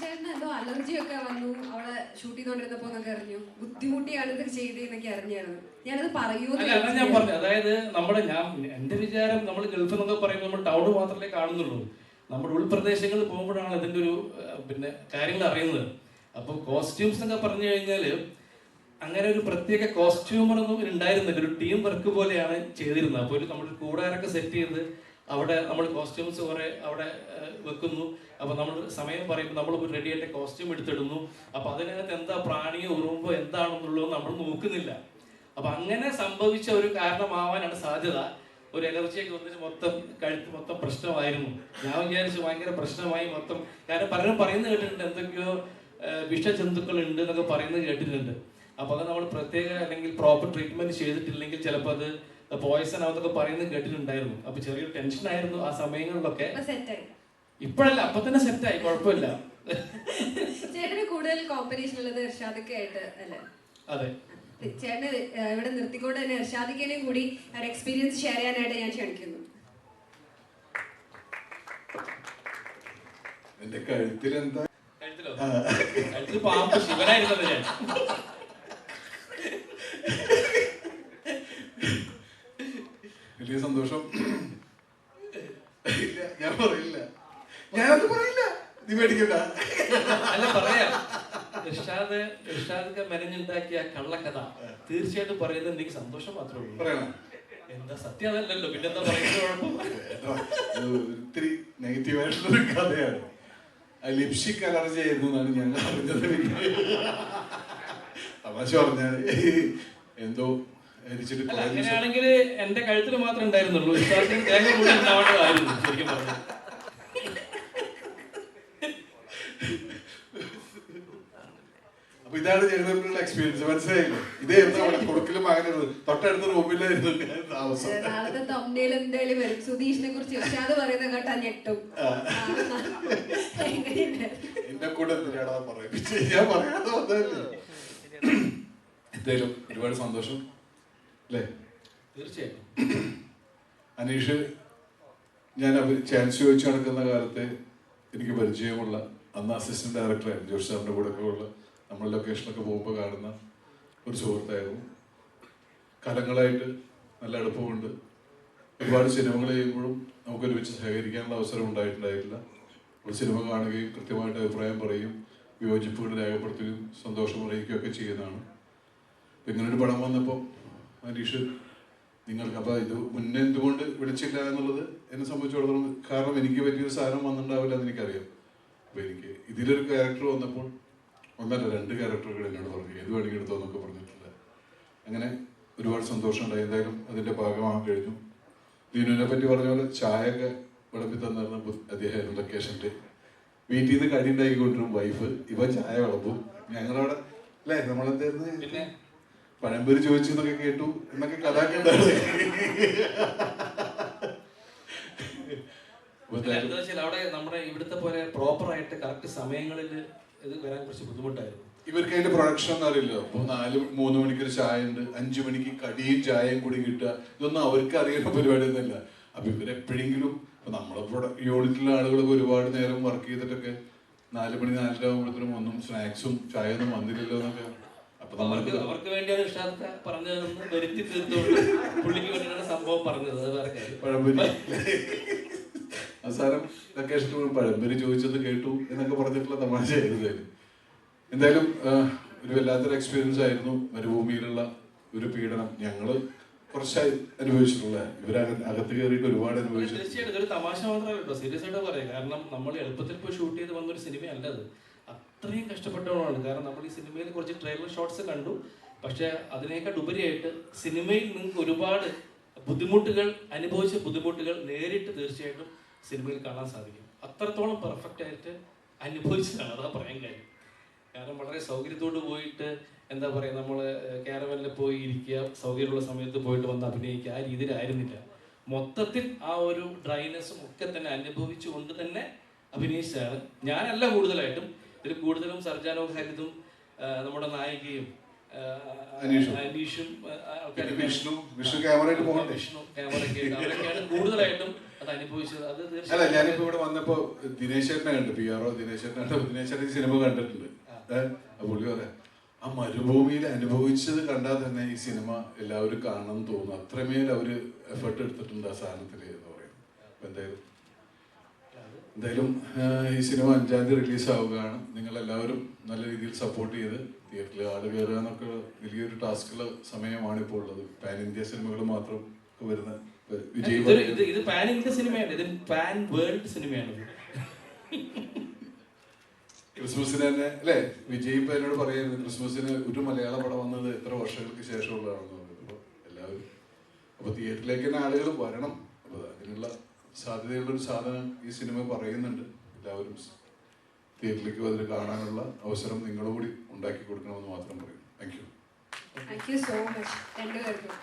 സതീഷേട്ടന് എന്തോ അലർജി ഒക്കെ വന്നു. അവിടെ ഷൂട്ട് ചെയ്തോണ്ടിരുന്നപ്പോ എന്നൊക്കെ അറിഞ്ഞു. ബുദ്ധിമുട്ടിയാണ് ഇത് ചെയ്തെന്നൊക്കെ അറിഞ്ഞായിരുന്നു ഞാനത് പറയൂ ഞാൻ. പറഞ്ഞു. അതായത് നമ്മുടെ ഞാൻ എന്റെ വിചാരം നമ്മൾ ഗൾഫ് എന്നൊക്കെ പറയുമ്പോൾ നമ്മൾ ടൗൺ മാത്രമേ കാണുന്നുള്ളൂ. നമ്മുടെ ഉൾപ്രദേശങ്ങളിൽ പോകുമ്പോഴാണ് അതിന്റെ ഒരു പിന്നെ കാര്യങ്ങൾ അറിയുന്നത്. അപ്പൊ കോസ്റ്റ്യൂംസ് എന്നൊക്കെ പറഞ്ഞു കഴിഞ്ഞാൽ അങ്ങനെ ഒരു പ്രത്യേക കോസ്റ്റ്യൂമർ ഒന്നും ഉണ്ടായിരുന്നില്ല. ഒരു ടീം വർക്ക് പോലെയാണ് ചെയ്തിരുന്നത്. അപ്പോൾ ഒരു നമ്മൾ കൂടാരൊക്കെ സെറ്റ് ചെയ്ത് അവിടെ നമ്മൾ കോസ്റ്റ്യൂംസ് കുറെ അവിടെ വെക്കുന്നു. അപ്പോൾ നമ്മൾ സമയം പറയുമ്പോൾ നമ്മൾ റെഡി ആയിട്ട് കോസ്റ്റ്യൂം എടുത്തിടുന്നു. അപ്പോൾ അതിനകത്ത് എന്താ പ്രാണിയോ ഉറുമ്പോ എന്താണെന്നുള്ളത് നമ്മൾ നോക്കുന്നില്ല. അപ്പൊ അങ്ങനെ സംഭവിച്ച ഒരു കാരണമാവാനാണ് സാധ്യത. ഒരു അലർജിയൊക്കെ വന്നിട്ട് മൊത്തം കഴുത്ത് മൊത്തം പ്രശ്നമായിരുന്നു. ഞാൻ വിചാരിച്ചു ഭയങ്കര പ്രശ്നമായി മൊത്തം. കാരണം പലരും പറയുന്നത് കേട്ടിട്ടുണ്ട് എന്തൊക്കെയോ വിഷജന്തുക്കൾ ഉണ്ട് എന്നൊക്കെ പറയുന്നത് കേട്ടിട്ടുണ്ട്. അപ്പൊ അത് നമ്മൾ പ്രത്യേക അല്ലെങ്കിൽ പ്രോപ്പർ ട്രീറ്റ്മെന്റ് ചെയ്തിട്ടില്ലെങ്കിൽ ചിലപ്പോൾ അത് പോയ്സൺ ആവുന്നൊക്കെ പറയുന്നത് കേട്ടിട്ടുണ്ടായിരുന്നു. അപ്പൊ ചെറിയൊരു ടെൻഷൻ ആയിരുന്നു ആ സമയങ്ങളിലൊക്കെ. ഇപ്പോഴല്ല അപ്പൊ തന്നെ സെറ്റായി കുഴപ്പമില്ല. ചേട്ടന് കൂടുതൽ കോമ്പറ്റീഷൻ ഉള്ളത് ഇർഷാദൊക്കെ ആയിട്ട് അല്ലേ? അതെ. ചേട്ടന് ഇവിടെ നിർത്തിക്കൊണ്ട് തന്നെ ഇർഷാദിക്കേനെയും കൂടി ഒരു എക്സ്പീരിയൻസ് ഷെയർ ചെയ്യാനായിട്ട് ഞാൻ ക്ഷണിക്കുന്നു. എന്റെ കഴുത്തിലോ? കഴുത്തിൽ പാമ്പ് ശിവനായിരുന്നല്ലോ ഞാൻ. വലിയ സന്തോഷം. ഇല്ല ഞാൻ പറയില്ല. ഞാനത് പറയില്ല. നീ പേടിക്കണ്ട. അല്ല പറയാം. ഇർഷാദ് ഇർഷാദൊക്കെ മെനഞ്ഞുണ്ടാക്കിയ കള്ളക്കഥ. തീർച്ചയായിട്ടും പറയുന്നത് എനിക്ക് സന്തോഷം മാത്രമേ ഉള്ളൂ. പറയണം. എന്താ സത്യം അതല്ലല്ലോ. പിന്നെന്താ പറയുന്നത്? ഒത്തിരി നെഗറ്റീവ് കഥയാണ്. ലിപ്സ്റ്റിക് അലർജി ആയിരുന്നു എന്നാണ് ഞാൻ അറിഞ്ഞത്. തമാശ പറഞ്ഞാൽ എന്തോ അങ്ങനെയാണെങ്കിൽ എന്റെ കഴുത്തിൽ മാത്രമേ ഉണ്ടായിരുന്നുള്ളൂ. ഇർഷാദിന് തേങ്ങ കൂടി ഉണ്ടാവേണ്ടതായിരുന്നു ശരിക്കും പറഞ്ഞു അപ്പൊ ഇതാണ് ഞങ്ങളുടെ എക്സ്പീരിയൻസ് മനസ്സിലായില്ലേ? ഇതായിരുന്നു അവിടെ കൊടുക്കലും അങ്ങനെ തൊട്ടടുത്ത റൂമിലായിരുന്നു ഞാൻ താമസം. നാളത്തെ തമ്മിൽ എന്തായാലും വരും. സുധീഷിനെ കുറിച്ച് പറയുന്നത് കേട്ടാ ഞെട്ടും. എന്നെ കൂടെ എന്തിനാടാ പറയിപ്പിച്ച് ഞാൻ പറയാതെ വന്നതല്ലേ? എന്തായാലും ഒരുപാട് സന്തോഷം. അല്ലേ? തീർച്ചയായും അനീഷ് ഞാൻ ചാൻസ് ചോദിച്ചു നടക്കുന്ന കാലത്ത് എനിക്ക് പരിചയമുള്ള അന്ന് അസിസ്റ്റന്റ് ഡയറക്ടറായിരുന്നു ജോഷ് സാറിന്റെ കൂടെ ഒക്കെ ഉള്ള നമ്മൾ ലൊക്കേഷനൊക്കെ പോകുമ്പോൾ കാണുന്ന ഒരു സുഹൃത്തായിരുന്നു. കാലങ്ങളായിട്ട് നല്ല അടുപ്പമുണ്ട്. ഒരുപാട് സിനിമകൾ ചെയ്യുമ്പോഴും നമുക്ക് ഒരുമിച്ച് സഹകരിക്കാനുള്ള അവസരം ഉണ്ടായിട്ടുണ്ടായിട്ടില്ല. ഒരു സിനിമ കാണുകയും കൃത്യമായിട്ട് അഭിപ്രായം പറയും വിയോജിപ്പുകൾ രേഖപ്പെടുത്തുകയും സന്തോഷം അറിയിക്കുകയൊക്കെ ചെയ്യുന്നതാണ്. ഇങ്ങനൊരു പടം വന്നപ്പോൾ അനീഷ് നിങ്ങൾക്ക് അപ്പോൾ ഇത് മുന്നേ എന്തുകൊണ്ട് വിളിച്ചില്ല എന്നുള്ളത് എന്നെ സംബന്ധിച്ചിടത്തോളം കാരണം എനിക്ക് പറ്റിയൊരു സാധനം വന്നിട്ടുണ്ടാവില്ല എന്ന് എനിക്കറിയാം. അപ്പോൾ എനിക്ക് ഇതിലൊരു ക്യാരക്ടർ വന്നപ്പോൾ ഒന്നല്ല രണ്ട് ക്യാരക്ടറുകൾ എന്നോട് പറഞ്ഞു ഏത് വേണമെങ്കിൽ എടുത്തോ എന്നൊക്കെ പറഞ്ഞിട്ടില്ല അങ്ങനെ ഒരുപാട് സന്തോഷം ഉണ്ടായി എന്തായാലും അതിന്റെ ഭാഗമാകാൻ കഴിഞ്ഞു. ദീനുവിനെ പറ്റി പറഞ്ഞ പോലെ ചായ ഒക്കെ വിളമ്പി തന്നിരുന്ന അദ്ദേഹം ലൊക്കേഷന്റെ വീട്ടിൽ നിന്ന് കടി ഉണ്ടാക്കിക്കൊണ്ടിരും വൈഫ് ഇവ ചായ വിളമ്പും. ഞങ്ങളവിടെ അല്ലേ? നമ്മളെന്തായിരുന്നു? പഴംപൊരി ചോദിച്ചു എന്നൊക്കെ കേട്ടു എന്നൊക്കെ കഥ എന്താ വെച്ചാൽ അവിടെ നമ്മുടെ ഇവിടുത്തെ പോലെ പ്രോപ്പർ ആയിട്ട് കറക്റ്റ് സമയങ്ങളിൽ ഇത് വരാൻ കുറച്ച് ബുദ്ധിമുട്ടായിരുന്നു. ഇവർക്ക് അതിന്റെ പ്രൊഡക്ഷൻ ഒന്നും അറിയില്ല അപ്പൊ നാല് മൂന്ന് മണിക്ക് ഒരു ചായ ഉണ്ട് അഞ്ചു മണിക്ക് കടിയും ചായയും കൂടി കിട്ടുക. ഇതൊന്നും അവർക്ക് അറിയുന്ന പരിപാടി ഒന്നുമില്ല അപ്പൊ ഇവരെപ്പോഴെങ്കിലും ഇപ്പൊ നമ്മളെ പ്രൊഡ- യൂണിറ്റിലെ ആളുകളൊക്കെ ഒരുപാട് നേരം വർക്ക് ചെയ്തിട്ടൊക്കെ നാല് മണി നാലര ആകുമ്പോഴത്തേനും ഒന്നും സ്നാക്സും ചായ ഒന്നും വന്നില്ലല്ലോ എന്നൊക്കെ അവർക്ക് അവർക്ക് വേണ്ടിയാണ് ഇഷാദ് പറഞ്ഞതെന്ന് വരുത്തി തീർത്തുകൊണ്ട് പുള്ളിക്ക് വേണ്ടിയാണ് സംഭവം പറഞ്ഞത് അവസാനം ലൊക്കേഷൻ പഴംപൊരി ചോദിച്ചത് കേട്ടു എന്നൊക്കെ പറഞ്ഞിട്ടുള്ള തമാശ ആയിരുന്നു എന്തായാലും ഒരു വല്ലാത്തൊരു എക്സ്പീരിയൻസ് ആയിരുന്നു. മരുഭൂമിയിലുള്ള ഒരു പീഡനം ഞങ്ങൾ കുറച്ചായി അനുഭവിച്ചിട്ടുള്ള ഇവരകത്ത് അകത്ത് കയറിയിട്ട് ഒരുപാട് അനുഭവിച്ചു. തീർച്ചയായിട്ടും ഇതൊരു തമാശ മാത്രമല്ല കേട്ടോ സീരിയസ് ആയിട്ട് പറയാം. കാരണം നമ്മൾ എളുപ്പത്തിൽ പോയി ഷൂട്ട് ചെയ്ത് വന്നൊരു സിനിമയല്ല അത്. അത്രയും കഷ്ടപ്പെട്ടവളാണ്. കാരണം നമ്മൾ ഈ സിനിമയിൽ കുറച്ച് ട്രെയിലർ ഷോട്ട്സ് കണ്ടു. പക്ഷെ അതിനേക്കാൾ ഉപരിയായിട്ട് സിനിമയിൽ നിങ്ങൾക്ക് ഒരുപാട് ബുദ്ധിമുട്ടുകൾ അനുഭവിച്ച ബുദ്ധിമുട്ടുകൾ നേരിട്ട് തീർച്ചയായിട്ടും സിനിമയിൽ കാണാൻ സാധിക്കും. അത്രത്തോളം പെർഫെക്റ്റ് ആയിട്ട് അനുഭവിച്ചതാണ്. അതാ പറയാൻ കാര്യം. കാരണം വളരെ സൗകര്യത്തോട് പോയിട്ട് എന്താ പറയുക നമ്മൾ കാരവനിൽ പോയി ഇരിക്കുക സൗകര്യമുള്ള സമയത്ത് പോയിട്ട് വന്ന് അഭിനയിക്കുക ആ രീതിയിലായിരുന്നില്ല. മൊത്തത്തിൽ ആ ഒരു ഡ്രൈനെസ്സും ഒക്കെ തന്നെ അനുഭവിച്ചുകൊണ്ട് തന്നെ അഭിനയിച്ചതാണ്. ഞാനല്ല കൂടുതലായിട്ടും ഇതിൽ കൂടുതലും സർജാനോ ഹരിതും നമ്മുടെ നായികയും ആ, അനീഷും. അനീഷും ആ, പിന്നെ ആൾക്കാരൊക്കെ വിഷ്ണു വിഷ്ണു ക്യാമറയിട്ട് പോകണ്ടേ വിഷ്ണു ക്യാമറ അവരൊക്കെയാണ് കൂടുതലായിട്ടും അത് അനുഭവിച്ചത്. അത് അല്ല ഞാനിപ്പോ ഇവിടെ വന്നപ്പോ ദിനേശ്വരനെ ചേട്ടനെ കണ്ടു. പി ആർ ഒ ദിനേശ് ചേട്ടനെ കണ്ടു സിനിമ കണ്ടിട്ടുണ്ട്. പുള്ളി പറയാം ആ മരുഭൂമിയിൽ അനുഭവിച്ചത് കണ്ടാൽ തന്നെ ഈ സിനിമ എല്ലാവരും കാണണം തോന്നുന്നു. തോന്നും അത്രമേൽ അവർ എഫേർട്ട് എടുത്തിട്ടുണ്ട് ആ സാധനത്തിൽ എന്ന് പറയുന്നത് എന്തായാലും എന്തായാലും ഈ സിനിമ അഞ്ചാം തീയതി റിലീസാവുകയാണ്. നിങ്ങളെല്ലാവരും നിങ്ങൾ എല്ലാവരും നല്ല രീതിയിൽ സപ്പോർട്ട് ചെയ്ത് തിയേറ്ററിൽ ആട് കയറുക എന്നൊക്കെ വലിയൊരു ടാസ്കുള്ള സമയമാണ് ഇപ്പോൾ ഉള്ളത്. പാൻ ഇന്ത്യ സിനിമകൾ മാത്രം വരുന്ന ഇത് പാൻ ഇന്ത്യ സിനിമയാണ്. ഇത് പാൻ വേൾഡ് സിനിമയാണ്. ക്രിസ്മസിന് തന്നെ അല്ലേ? വിജയ് ഇപ്പൊ എന്നോട് പറയുന്നത് ക്രിസ്മസിന് ഒരു മലയാള പടം വന്നത് എത്ര വർഷങ്ങൾക്ക് ശേഷമുള്ളതാണെന്ന് അപ്പൊ എല്ലാവരും അപ്പൊ തിയേറ്ററിലേക്ക് തന്നെ ആളുകൾ വരണം. അപ്പൊ അതിനുള്ള സാധ്യതയുള്ള ഒരു സാധനം ഈ സിനിമ പറയുന്നുണ്ട്. എല്ലാവരും തിയേറ്ററിലേക്ക് വന്നിട്ട് കാണാനുള്ള അവസരം നിങ്ങളും ഉണ്ടാക്കി കൊടുക്കണമെന്ന് മാത്രം പറയും thank you thank you so much രണ്ടുപേർക്കും.